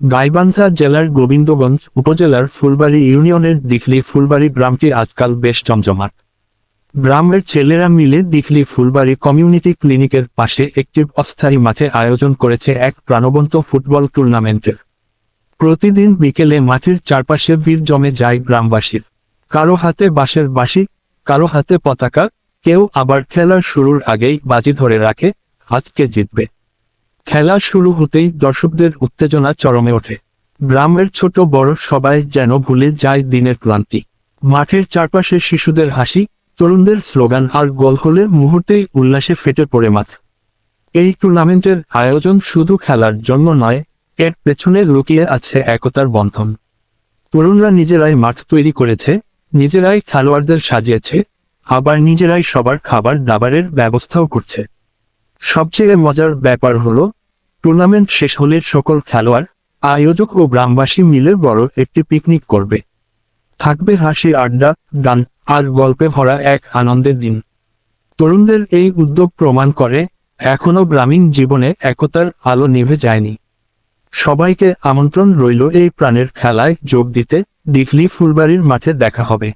গাইবান্ধা জেলার গোবিন্দগঞ্জ উপজেলার ফুলবাড়ি ইউনিয়নের দিখলি ফুলবাড়ি গ্রামটি আজকাল বেশ জমজমাট। গ্রামের ছেলেরা মিলে দিখলি ফুলবাড়ি কমিউনিটি ক্লিনিকের পাশে একটি অস্থায়ী মাঠে আয়োজন করেছে এক প্রাণবন্ত ফুটবল টুর্নামেন্টের। প্রতিদিন বিকেলে মাঠের চারপাশে ভিড় জমে যায় গ্রামবাসীর। কারও হাতে বাঁশের বাঁশি, কারও হাতে পতাকা, কেউ আবার খেলার শুরুর আগেই বাজি ধরে রাখে, আজকে জিতবে। খেলা শুরু হতেই দর্শকদের উত্তেজনা চরমে ওঠে। গ্রামের ছোট বড় সবাই যেন ভুলে যায় দিনের ক্লান্তি। মাঠের চারপাশে শিশুদের হাসি, তরুণদের স্লোগান আর গোল হলে মুহূর্তেই উল্লাসে ফেটে পড়ে মাঠ। এই টুর্নামেন্টের আয়োজন শুধু খেলার জন্য নয়, এর পেছনে লুকিয়ে আছে একতার বন্ধন। তরুণরা নিজেরাই মাঠ তৈরি করেছে, নিজেরাই খেলোয়াড়দের সাজিয়েছে, আবার নিজেরাই সবার খাবার দাবারের ব্যবস্থাও করছে। সবচেয়ে মজার ব্যাপার হলো টুর্নামেন্ট শেষ হলে সকল খেলোয়াড়, আয়োজক ও গ্রামবাসী মিলে বড় একটি পিকনিক করবে। থাকবে হাসি আড্ডা, গান আর গল্পে ভরা এক আনন্দের দিন। তরুণদের এই উদ্যোগ প্রমাণ করে, এখনও গ্রামীণ জীবনে একতার আলো নিভে যায়নি। সবাইকে আমন্ত্রণ রইল এই প্রাণের খেলায় যোগ দিতে। দিঘলি ফুলবাড়ির মাঠে দেখা হবে।